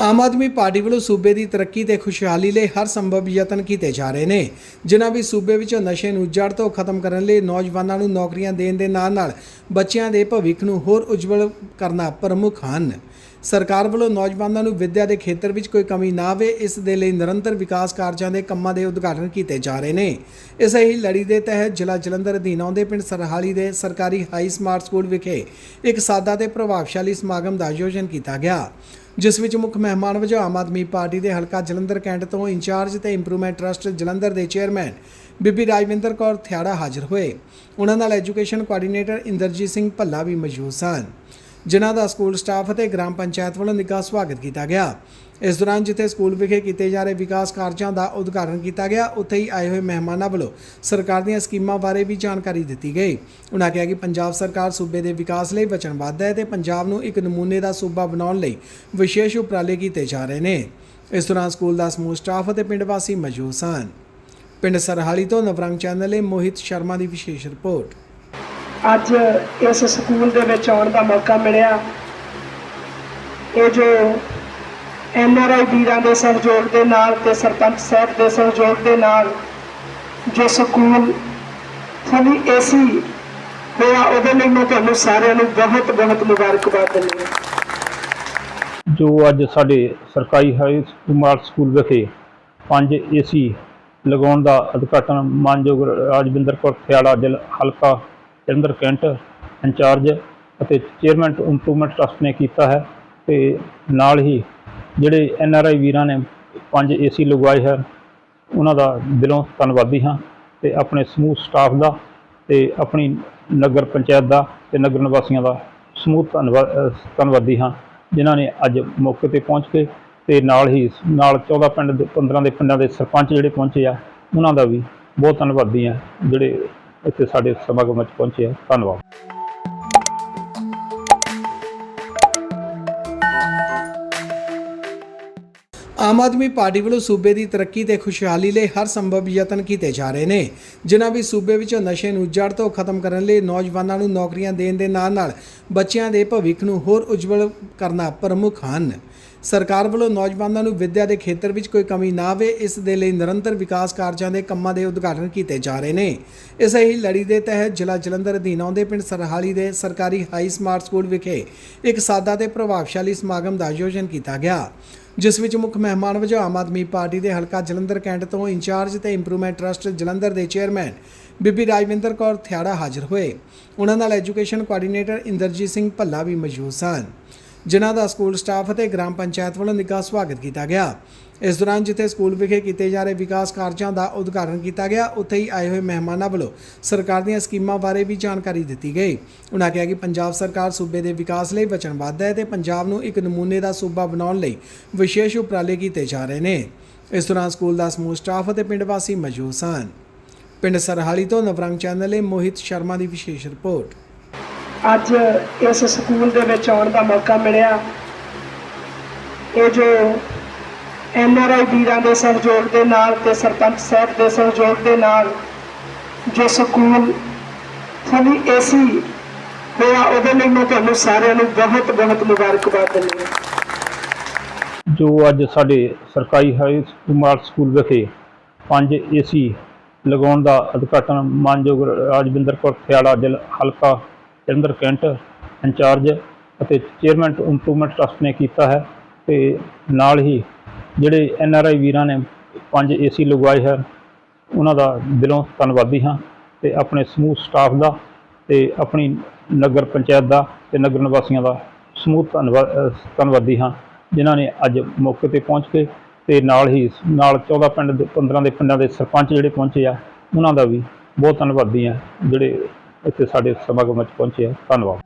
Aam Aadmi party ਵੱਲੋਂ ਸੂਬੇ ਦੀ ਤਰੱਕੀ ਤੇ ਖੁਸ਼ਹਾਲੀ ਲਈ ਹਰ ਸੰਭਵ ਯਤਨ ਕੀਤੇ ਜਾ ਰਹੇ ਨੇ। ਜਿਨ੍ਹਾਂ ਵੀ ਸੂਬੇ ਵਿੱਚ ਨਸ਼ੇ ਨੂੰ ਜੜ ਤੋਂ ਖਤਮ ਕਰਨ ਲਈ ਨੌਜਵਾਨਾਂ ਨੂੰ ਨੌਕਰੀਆਂ ਦੇਣ ਦੇ ਨਾਲ-ਨਾਲ ਬੱਚਿਆਂ ਦੇ ਭਵਿੱਖ ਨੂੰ ਹੋਰ ਉਜਵਲ ਕਰਨਾ ਪ੍ਰਮੁੱਖ ਹਨ। ਸਰਕਾਰ ਵੱਲੋਂ ਨੌਜਵਾਨਾਂ ਨੂੰ ਵਿੱਦਿਆ ਦੇ ਖੇਤਰ ਵਿੱਚ ਕੋਈ ਕਮੀ ਨਾ ਆਵੇ, ਇਸ ਦੇ ਲਈ ਨਿਰੰਤਰ ਵਿਕਾਸ ਕਾਰਜਾਂ ਦੇ ਕੰਮਾਂ ਦੇ ਉਦਘਾਟਨ ਕੀਤੇ ਜਾ ਰਹੇ ਨੇ। ਇਸੇ ਹੀ ਲੜੀ ਦੇ ਤਹਿਤ ਜ਼ਿਲ੍ਹਾ ਜਲੰਧਰ ਅਧੀਨ ਆਉਂਦੇ ਪਿੰਡ ਸਰਹਾਲੀ ਦੇ ਸਰਕਾਰੀ ਹਾਈ ਸਮਾਰਟ ਸਕੂਲ ਵਿਖੇ ਇੱਕ ਸਾਦਾ ਤੇ ਪ੍ਰਭਾਵਸ਼ਾਲੀ ਸਮਾਗਮ ਦਾ ਆਯੋਜਨ ਕੀਤਾ ਗਿਆ, ਜਿਸ ਵਿੱਚ ਮੁੱਖ ਮਹਿਮਾਨ ਵਜੋਂ ਆਮ ਆਦਮੀ ਪਾਰਟੀ ਦੇ ਹਲਕਾ ਜਲੰਧਰ ਕੈਂਟ ਤੋਂ ਇੰਚਾਰਜ ਤੇ ਇੰਪਰੂਵਮੈਂਟ ਟਰਸਟ ਜਲੰਧਰ ਦੇ ਚੇਅਰਮੈਨ ਬੀਬੀ ਰਾਜਵਿੰਦਰ ਕੌਰ ਥਿਆੜਾ ਹਾਜ਼ਰ ਹੋਏ। ਉਹਨਾਂ ਨਾਲ ਐਜੂਕੇਸ਼ਨ ਕੋਆਰਡੀਨੇਟਰ ਇੰਦਰਜੀਤ ਸਿੰਘ ਭੱਲਾ ਵੀ ਮੌਜੂਦ ਸਨ। ਜਿਨ੍ਹਾਂ ਦਾ ਸਕੂਲ ਸਟਾਫ ਅਤੇ ਗ੍ਰਾਮ ਪੰਚਾਇਤ ਵੱਲੋਂ ਨਿੱਘਾ ਸਵਾਗਤ ਕੀਤਾ ਗਿਆ। ਇਸ ਦੌਰਾਨ ਜਿੱਥੇ ਸਕੂਲ ਵਿਖੇ ਕੀਤੇ ਜਾ ਰਹੇ ਵਿਕਾਸ ਕਾਰਜਾਂ ਦਾ ਉਦਘਾਟਨ ਕੀਤਾ ਗਿਆ, ਉੱਥੇ ਹੀ ਆਏ ਹੋਏ ਮਹਿਮਾਨਾਂ ਵੱਲੋਂ ਸਰਕਾਰ ਦੀਆਂ ਸਕੀਮਾਂ ਬਾਰੇ ਵੀ ਜਾਣਕਾਰੀ ਦਿੱਤੀ ਗਈ। ਉਨ੍ਹਾਂ ਕਿਹਾ ਕਿ ਪੰਜਾਬ ਸਰਕਾਰ ਸੂਬੇ ਦੇ ਵਿਕਾਸ ਲਈ ਵਚਨਬੱਧ ਹੈ ਤੇ ਪੰਜਾਬ ਨੂੰ ਇੱਕ ਨਮੂਨੇ ਦਾ ਸੂਬਾ ਬਣਾਉਣ ਲਈ ਵਿਸ਼ੇਸ਼ ਉਪਰਾਲੇ ਕੀਤੇ ਜਾ ਰਹੇ ਨੇ। ਇਸ ਦੌਰਾਨ ਸਕੂਲ ਦਾ ਸਮੂਹ ਸਟਾਫ ਅਤੇ ਪਿੰਡ ਵਾਸੀ ਮੌਜੂਦ ਸਨ। ਪਿੰਡ ਸਰਹਾਲੀ ਤੋਂ ਨਵਰੰਗ ਚੈਨਲ ਲਈ ਮੋਹਿਤ ਸ਼ਰਮਾ ਦੀ ਵਿਸ਼ੇਸ਼ ਰਿਪੋਰਟ। ਅੱਜ ਇਸ ਸਕੂਲ ਦੇ ਵਿੱਚ ਆਉਣ ਦਾ ਮੌਕਾ ਮਿਲਿਆ। ਇਹ ਜੋ ਐਨ ਵੀਰਾਂ ਦੇ ਸਹਿਯੋਗ ਦੇ ਨਾਲ ਤੇ ਸਰਪੰਚ ਸਾਹਿਬ ਦੇ ਸਹਿਯੋਗ ਦੇ ਨਾਲ ਜੋ ਸਕੂਲ ਫੁੱਲੀ ਏਸੀ ਹੋਇਆ, ਉਹਦੇ ਲਈ ਮੈਂ ਤੁਹਾਨੂੰ ਸਾਰਿਆਂ ਨੂੰ ਬਹੁਤ ਬਹੁਤ ਮੁਬਾਰਕਬਾਦ ਦਿੰਦੀ ਹਾਂ। ਜੋ ਅੱਜ ਸਾਡੇ ਸਰਕਾਰੀ ਹਾਈ ਸਮਾਰਟ ਸਕੂਲ ਵਿਖੇ ਪੰਜ ਏਸੀ ਲਗਾਉਣ ਦਾ ਉਦਘਾਟਨ ਮਾਨਯੋਗ ਰਾਜਵਿੰਦਰ ਕੌਰ ਥਿਆੜਾ ਜ਼ਿਲ੍ਹਾ ਹਲਕਾ ਜਲੰਧਰ ਕੈਂਟ ਇੰਚਾਰਜ ਅਤੇ ਚੇਅਰਮੈਨ ਇੰਪਰੂਵਮੈਂਟ ਟਰਸਟ ਨੇ ਕੀਤਾ ਹੈ ਤੇ ਨਾਲ ਹੀ ਜਿਹੜੇ ਐਨ ਆਰ ਆਈ ਵੀਰਾਂ ਨੇ ਪੰਜ ਏਸੀ ਲਗਵਾਏ ਹੈ ਉਹਨਾਂ ਦਾ ਦਿਲੋਂ ਧੰਨਵਾਦੀ ਹਾਂ ਤੇ ਆਪਣੇ ਸਮੂਹ ਸਟਾਫ ਦਾ ਤੇ ਆਪਣੀ ਨਗਰ ਪੰਚਾਇਤ ਦਾ ਤੇ ਨਗਰ ਨਿਵਾਸੀਆਂ ਦਾ ਸਮੂਹ ਧੰਨਵਾਦ ਧੰਨਵਾਦੀ ਹਾਂ, ਜਿਨ੍ਹਾਂ ਨੇ ਅੱਜ ਮੌਕੇ ਤੇ ਪਹੁੰਚ ਕੇ ਤੇ ਨਾਲ ਹੀ ਨਾਲ 14 ਪਿੰਡ ਦੇ 15 ਦੇ ਪਿੰਡਾਂ ਦੇ ਸਰਪੰਚ ਜਿਹੜੇ ਪਹੁੰਚੇ ਆ, ਉਹਨਾਂ ਦਾ ਵੀ ਬਹੁਤ ਧੰਨਵਾਦੀ ਹਾਂ, ਜਿਹੜੇ ਇੱਥੇ ਸਾਡੇ ਸਮਾਗਮ ਵਿੱਚ ਪਹੁੰਚੇ ਆ ਧੰਨਵਾਦ। ਆਮ ਆਦਮੀ ਪਾਰਟੀ ਵੱਲੋਂ ਸੂਬੇ ਦੀ ਤਰੱਕੀ ਤੇ ਖੁਸ਼ਹਾਲੀ ਲਈ ਹਰ ਸੰਭਵ ਯਤਨ ਕੀਤੇ ਜਾ ਰਹੇ ਨੇ। ਜਿਨ੍ਹਾਂ ਵੀ ਸੂਬੇ ਵਿੱਚ ਨਸ਼ੇ ਨੂੰ ਜੜ ਤੋਂ ਖਤਮ ਕਰਨ ਲਈ ਨੌਜਵਾਨਾਂ ਨੂੰ ਨੌਕਰੀਆਂ ਦੇਣ ਦੇ ਨਾਲ-ਨਾਲ ਬੱਚਿਆਂ ਦੇ ਭਵਿੱਖ ਨੂੰ ਹੋਰ ਉਜਵਲ ਕਰਨਾ ਪ੍ਰਮੁੱਖ ਹਨ। ਸਰਕਾਰ ਵੱਲੋਂ ਨੌਜਵਾਨਾਂ ਨੂੰ ਵਿੱਦਿਆ ਦੇ ਖੇਤਰ ਵਿੱਚ ਕੋਈ ਕਮੀ ਨਾ ਆਵੇ, ਇਸ ਦੇ ਲਈ ਨਿਰੰਤਰ ਵਿਕਾਸ ਕਾਰਜਾਂ ਦੇ ਕੰਮਾਂ ਦੇ ਉਦਘਾਟਨ ਕੀਤੇ ਜਾ ਰਹੇ ਨੇ। ਇਸੇ ਹੀ ਲੜੀ ਦੇ ਤਹਿਤ ਜ਼ਿਲ੍ਹਾ ਜਲੰਧਰ ਅਧੀਨ ਆਉਂਦੇ ਪਿੰਡ ਸਰਹਾਲੀ ਦੇ ਸਰਕਾਰੀ ਹਾਈ ਸਮਾਰਟ ਸਕੂਲ ਵਿਖੇ ਇੱਕ ਸਾਦਾ ਤੇ ਪ੍ਰਭਾਵਸ਼ਾਲੀ ਸਮਾਗਮ ਦਾ ਆਯੋਜਨ ਕੀਤਾ ਗਿਆ, ਜਿਸ ਵਿੱਚ ਮੁੱਖ ਮਹਿਮਾਨ ਵਜੋਂ ਆਮ ਆਦਮੀ ਪਾਰਟੀ ਦੇ ਹਲਕਾ ਜਲੰਧਰ ਕੈਂਟ ਤੋਂ ਇੰਚਾਰਜ ਤੇ ਇੰਪਰੂਵਮੈਂਟ ਟਰਸਟ ਜਲੰਧਰ ਦੇ ਚੇਅਰਮੈਨ ਬੀਬੀ ਰਾਜਵਿੰਦਰ ਕੌਰ ਥਿਆੜਾ ਹਾਜ਼ਰ ਹੋਏ। ਉਹਨਾਂ ਨਾਲ ਐਜੂਕੇਸ਼ਨ ਕੋਆਰਡੀਨੇਟਰ ਇੰਦਰਜੀਤ ਸਿੰਘ ਭੱਲਾ ਵੀ ਮੌਜੂਦ ਸਨ। ਜਿਨ੍ਹਾਂ ਦਾ ਸਕੂਲ ਸਟਾਫ ਅਤੇ ਗ੍ਰਾਮ ਪੰਚਾਇਤ ਵੱਲੋਂ ਨਿੱਘਾ ਸਵਾਗਤ ਕੀਤਾ ਗਿਆ। ਇਸ ਦੌਰਾਨ ਜਿੱਥੇ ਸਕੂਲ ਵਿਖੇ ਕੀਤੇ ਜਾ ਰਹੇ ਵਿਕਾਸ ਕਾਰਜਾਂ ਦਾ ਉਦਘਾਟਨ ਕੀਤਾ ਗਿਆ, ਉੱਥੇ ਹੀ ਆਏ ਹੋਏ ਮਹਿਮਾਨਾਂ ਵੱਲੋਂ ਸਰਕਾਰ ਦੀਆਂ ਸਕੀਮਾਂ ਬਾਰੇ ਵੀ ਜਾਣਕਾਰੀ ਦਿੱਤੀ ਗਈ। ਉਨ੍ਹਾਂ ਕਿਹਾ ਕਿ ਪੰਜਾਬ ਸਰਕਾਰ ਸੂਬੇ ਦੇ ਵਿਕਾਸ ਲਈ ਵਚਨਬੱਧ ਹੈ ਤੇ ਪੰਜਾਬ ਨੂੰ ਇੱਕ ਨਮੂਨੇ ਦਾ ਸੂਬਾ ਬਣਾਉਣ ਲਈ ਵਿਸ਼ੇਸ਼ ਉਪਰਾਲੇ ਕੀਤੇ ਜਾ ਰਹੇ ਨੇ। ਇਸ ਦੌਰਾਨ ਸਕੂਲ ਦਾ ਸਮੂਹ ਸਟਾਫ ਅਤੇ ਪਿੰਡ ਵਾਸੀ ਮੌਜੂਦ ਸਨ। ਪਿੰਡ ਸਰਹਾਲੀ ਤੋਂ ਨਵਰੰਗ ਚੈਨਲ ਲਈ ਮੋਹਿਤ ਸ਼ਰਮਾ ਦੀ ਵਿਸ਼ੇਸ਼ ਰਿਪੋਰਟ। ਅੱਜ ਇਸ ਸਕੂਲ ਦੇ ਵਿੱਚ ਆਉਣ ਦਾ ਮੌਕਾ ਮਿਲਿਆ। ਇਹ ਜੋ ਐਨ ਵੀਰਾਂ ਦੇ ਸਹਿਯੋਗ ਦੇ ਨਾਲ ਤੇ ਸਰਪੰਚ ਸਾਹਿਬ ਦੇ ਸਹਿਯੋਗ ਦੇ ਨਾਲ ਜੋ ਸਕੂਲ ਫੁੱਲੀ ਏਸੀ ਹੋਇਆ, ਉਹਦੇ ਲਈ ਮੈਂ ਤੁਹਾਨੂੰ ਸਾਰਿਆਂ ਨੂੰ ਬਹੁਤ ਬਹੁਤ ਮੁਬਾਰਕਬਾਦ ਦਿੰਦੀ ਹਾਂ। ਜੋ ਅੱਜ ਸਾਡੇ ਸਰਕਾਰੀ ਹਾਈ ਸਮਾਰਟ ਸਕੂਲ ਵਿਖੇ ਪੰਜ ਏਸੀ ਲਗਾਉਣ ਦਾ ਉਦਘਾਟਨ ਮਾਨਯੋਗ ਰਾਜਵਿੰਦਰ ਕੌਰ ਥਿਆੜਾ ਜ਼ਿਲ੍ਹਾ ਹਲਕਾ ਜਲੰਧਰ ਕੈਂਟ ਇੰਚਾਰਜ ਅਤੇ ਚੇਅਰਮੈਨ ਇੰਪਰੂਵਮੈਂਟ ਟਰਸਟ ਨੇ ਕੀਤਾ ਹੈ ਤੇ ਨਾਲ ਹੀ ਜਿਹੜੇ ਐਨ ਆਰ ਆਈ ਵੀਰਾਂ ਨੇ ਪੰਜ ਏਸੀ ਲਗਵਾਏ ਹੈ ਉਹਨਾਂ ਦਾ ਦਿਲੋਂ ਧੰਨਵਾਦੀ ਹਾਂ ਤੇ ਆਪਣੇ ਸਮੂਹ ਸਟਾਫ ਦਾ ਤੇ ਆਪਣੀ ਨਗਰ ਪੰਚਾਇਤ ਦਾ ਤੇ ਨਗਰ ਨਿਵਾਸੀਆਂ ਦਾ ਸਮੂਹ ਧੰਨਵਾਦ ਧੰਨਵਾਦੀ ਹਾਂ, ਜਿਨ੍ਹਾਂ ਨੇ ਅੱਜ ਮੌਕੇ ਤੇ ਪਹੁੰਚ ਕੇ ਤੇ ਨਾਲ ਹੀ ਨਾਲ 14 ਪਿੰਡ ਦੇ 15 ਦੇ ਪਿੰਡਾਂ ਦੇ ਸਰਪੰਚ ਜਿਹੜੇ ਪਹੁੰਚੇ ਆ, ਉਹਨਾਂ ਦਾ ਵੀ ਬਹੁਤ ਧੰਨਵਾਦੀ ਹਾਂ, ਜਿਹੜੇ ਇੱਥੇ ਸਾਡੇ ਸਮਾਗਮ ਵਿੱਚ ਪਹੁੰਚੇ ਧੰਨਵਾਦ।